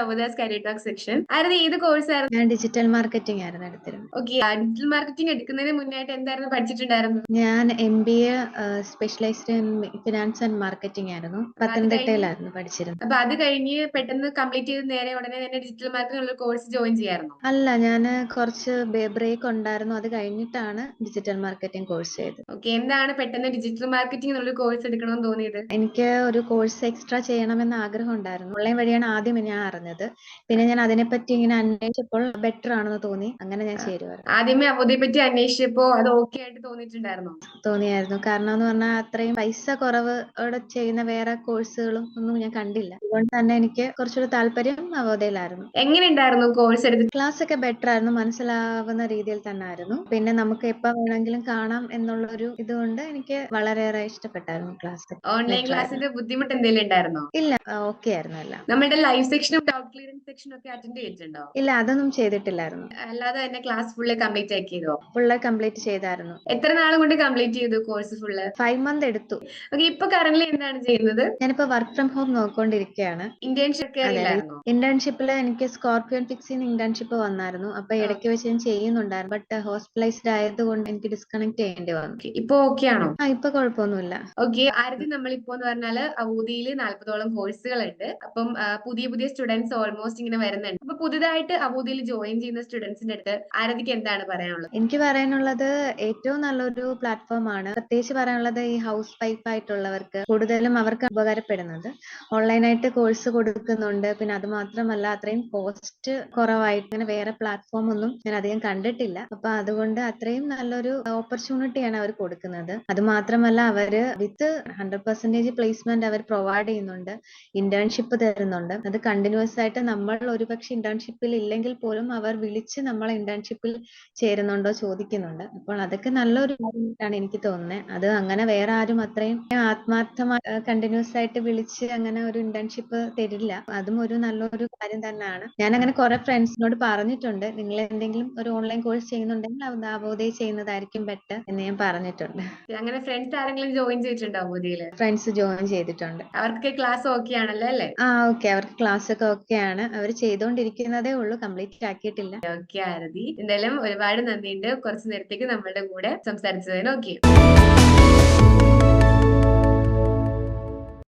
അവതാസ് career talk section ആയിരുന്നു ഏത് course ആയിരുന്നു? ഞാൻ ഡിജിറ്റൽ മാർക്കറ്റിംഗ് ആയിരുന്നു എടുത്തിരുന്നത്. ഓക്കെ ഡിജിറ്റൽ മാർക്കറ്റിംഗ് എടുക്കുന്നതിന് മുന്നായിട്ട് എന്തായിരുന്നു പഠിച്ചിട്ടുണ്ടായിരുന്നു ഞാൻ M B A specialised in finance and marketing ആയിരുന്നു. പത്തനംതിട്ടയിലായിരുന്നു പഠിച്ചിരുന്നത്. അപ്പൊ അത് കഴിഞ്ഞ് പെട്ടെന്ന് കംപ്ലീറ്റ് ചെയ്ത് നേരെ ഉടനെ തന്നെ ഡിജിറ്റൽ മാർക്കറ്റിംഗ് ഉള്ള കോഴ്സ് ജോയിൻ ചെയ്യായിരുന്നു അല്ല ഞാൻ കുറച്ച് ബ്രേക്ക് ഉണ്ടായിരുന്നു. അത് കഴിഞ്ഞിട്ടാണ് ഡിജിറ്റൽ മാർക്കറ്റിംഗ് കോഴ്സ് ചെയ്തത്. ഓക്കെ എന്താണ് പെട്ടെന്ന് ഡിജിറ്റൽ മാർക്കറ്റിംഗ് എന്നുള്ള കോഴ്സ് എടുക്കണമെന്ന് തോന്നിയത്? എനിക്ക് ഒരു കോഴ്സ് എക്സ്ട്രാ ചെയ്യണമെന്ന് ആഗ്രഹം ഉണ്ടായിരുന്നു. ഓൺലൈൻ വഴിയാണ് ആദ്യം ഞാൻ അറിഞ്ഞത്. പിന്നെ ഞാൻ അതിനെപ്പറ്റി ഇങ്ങനെ അന്വേഷിച്ചപ്പോൾ ബെറ്റർ ആണെന്ന് തോന്നി. അങ്ങനെ ഞാൻ ചേരുവായിരുന്നു. ആദ്യമേ അവധിയെ പറ്റി അന്വേഷിച്ചപ്പോ അത് ഓക്കെ ആയിട്ട് തോന്നിയിട്ടുണ്ടായിരുന്നു? തോന്നിയായിരുന്നു. കാരണം എന്ന് പറഞ്ഞാൽ അത്രയും പൈസ കുറവ് അവിടെ ചെയ്യുന്ന വേറെ കോഴ്സുകളും ഒന്നും ഞാൻ കണ്ടില്ല. അതുകൊണ്ട് തന്നെ എനിക്ക് കുറച്ചൊരു താല്പര്യം നവോദയയിലായിരുന്നു എങ്ങനെ ഉണ്ടായിരുന്നു കോഴ്സ് എടുത്ത്? ക്ലാസ് ഒക്കെ ബെറ്റർ ആയിരുന്നു. മനസ്സിലാവുന്ന രീതിയിൽ തന്നെ ആയിരുന്നു. പിന്നെ നമുക്ക് എപ്പോ വേണമെങ്കിലും കാണാം എന്നുള്ള ഒരു ഇതുകൊണ്ട് എനിക്ക് വളരെയേറെ ഇഷ്ടപ്പെട്ടായിരുന്നു ക്ലാസ്. ഓൺലൈൻ ക്ലാസ്സിന്റെ ബുദ്ധിമുട്ട് എന്തെങ്കിലും ഉണ്ടായിരുന്നോ? ഇല്ല. ഓക്കെ ആയിരുന്നു എല്ലാം. നമ്മുടെ ലൈവ് സെക്ഷനും ഡൗട്ട് ക്ലിയറിംഗ് സെക്ഷൻ ഒക്കെ അറ്റൻഡ് ചെയ്തിട്ടുണ്ടോ? ഇല്ല അതൊന്നും ചെയ്തിട്ടില്ലായിരുന്നു. അല്ലാതെ തന്നെ ക്ലാസ് ഫുള്ള് കംപ്ലീറ്റ് ആക്കിയതോ? ഫുള്ള് കംപ്ലീറ്റ് ചെയ്തായിരുന്നു. എത്ര നാൾ കൊണ്ട് കംപ്ലീറ്റ് ചെയ്തു കോഴ്സ് ഫുള്ള്? ഫൈവ് മന്ത് എടുത്തു. ഓക്കെ ഇപ്പൊ കറന്റ് എന്താണ് ചെയ്യുന്നത്? ഞാനിപ്പോ വർക്ക് ഫ്രം ഹോം നോക്കിക്കൊണ്ടിരിക്കുകയാണ് ഇന്റേൺഷിപ്പ് ഇന്റേൺഷിപ്പിൽ ഇന്റേൺഷിപ്പിൽ എനിക്ക് സ്കോർപിയോൺ ഫിക്സിംഗ് ഇന്റേൺഷിപ്പ് വന്നായിരുന്നു. അപ്പൊ ഇടയ്ക്ക് വെച്ച് ഞാൻ ചെയ്യുന്നുണ്ടായിരുന്നു. ബട്ട് ഹോസ്പിറ്റലൈസ്ഡ് ആയതുകൊണ്ട് എനിക്ക് ഡിസ്കണക്ട് ചെയ്യേണ്ടി വന്നു. ഇപ്പൊ ഓക്കെ ആണോ? ആ ഇപ്പൊ കുഴപ്പമൊന്നുമില്ല. ഓക്കെ ആരതി നമ്മളിപ്പോ എന്ന് പറഞ്ഞാൽ അവൂതിയിൽ നാല്പതോളം കോഴ്സുകൾ ഉണ്ട് അപ്പം പുതിയ പുതിയ സ്റ്റുഡൻസ് ഓൾമോസ്റ്റ് ഇങ്ങനെ വരുന്നുണ്ട്. അപ്പൊ പുതുതായിട്ട് അബൂദിയിൽ ജോയിൻ ചെയ്യുന്ന സ്റ്റുഡൻസിന്റെ അടുത്ത് ആരതിക്ക് എന്താണ് പറയാനുള്ളത്? എനിക്ക് പറയാനുള്ളത് ഏറ്റവും നല്ലൊരു പ്ലാറ്റ്ഫോം ആണ്. പ്രത്യേകിച്ച് പറയാനുള്ളത് ഈ ഹൗസ് വൈഫ് ആയിട്ടുള്ളവർക്ക് കൂടുതലും അവർക്ക് ഉപകാരപ്പെടുന്നത്. ഓൺലൈനായിട്ട് കോഴ്സ് കൊടുക്കുന്നുണ്ട്. പിന്നെ അത് മാത്രമല്ല അത്രയും കോസ്റ്റ് കുറവായിട്ട് അങ്ങനെ വേറെ പ്ലാറ്റ്ഫോം ഒന്നും ഞാൻ അധികം കണ്ടിട്ടില്ല. അപ്പൊ അതുകൊണ്ട് അത്രയും നല്ലൊരു ഓപ്പർച്യൂണിറ്റിയാണ് അവർ കൊടുക്കുന്നത്. അത് മാത്രമല്ല അവർ വിത്ത് ഹൺഡ്രഡ് പെർസെന്റേജ് പ്ലേസ്മെന്റ് അവർ പ്രൊവൈഡ് ചെയ്യുന്നുണ്ട്. ഇന്റേൺഷിപ്പ് തരുന്നുണ്ട്. അത് കണ്ടിന്യൂസ് ആയിട്ട് നമ്മൾ ഒരുപക്ഷെ ഇന്റേൺഷിപ്പിൽ ഇല്ലെങ്കിൽ പോലും അവർ വിളിച്ച് നമ്മളെ ഇന്റേൺഷിപ്പിൽ ചേരുന്നുണ്ടോ ചോദിക്കുന്നുണ്ട്. അപ്പോൾ അതൊക്കെ നല്ലൊരു കാര്യമായിട്ടാണ് എനിക്ക് തോന്നുന്നത് അത് അങ്ങനെ വേറെ ആരും അത്രയും ആത്മാർത്ഥമായി കണ്ടിന്യൂസ് ആയിട്ട് വിളിച്ച് അങ്ങനെ ഒരു ഇന്റേൺഷിപ്പ് തരില്ല. അതും ഒരു നല്ലൊരു കാര്യം തന്നെയാണ്. ഞാൻ അങ്ങനെ കുറെ ഫ്രണ്ട്സിനോട് പറഞ്ഞിട്ടുണ്ട്. നിങ്ങൾ എന്തെങ്കിലും ഒരു ഓൺലൈൻ കോഴ്സ് ചെയ്യുന്നുണ്ടെങ്കിൽ അത് നവോദയ ചെയ്യുന്നതായിരിക്കും ബെറ്റർ എന്ന് ഞാൻ പറഞ്ഞിട്ടുണ്ട്. അങ്ങനെ ഫ്രണ്ട്സ് ആരെങ്കിലും ജോയിൻ ചെയ്തിട്ടുണ്ടോ ഫ്രണ്ട്സ് ജോയിൻ ചെയ്തിട്ടുണ്ട്. അവർക്ക് ക്ലാസ് ഓക്കെ ആണല്ലോ അല്ലേ? ആ ഓക്കെ അവർക്ക് ക്ലാസ് ഒക്കെ ഓക്കെയാണ്. അവർ ചെയ്തുകൊണ്ടിരിക്കുന്നതേ ഉള്ളൂ. കംപ്ലീറ്റ് ആക്കിയിട്ടില്ല. ഓക്കെ ആരതി. എന്തായാലും ഒരുപാട് നന്ദിയുണ്ട്. കുറച്ചു നേരത്തേക്ക് നമ്മളുടെ കൂടെ സംസാരിച്ചതിന്. ഓക്കെ.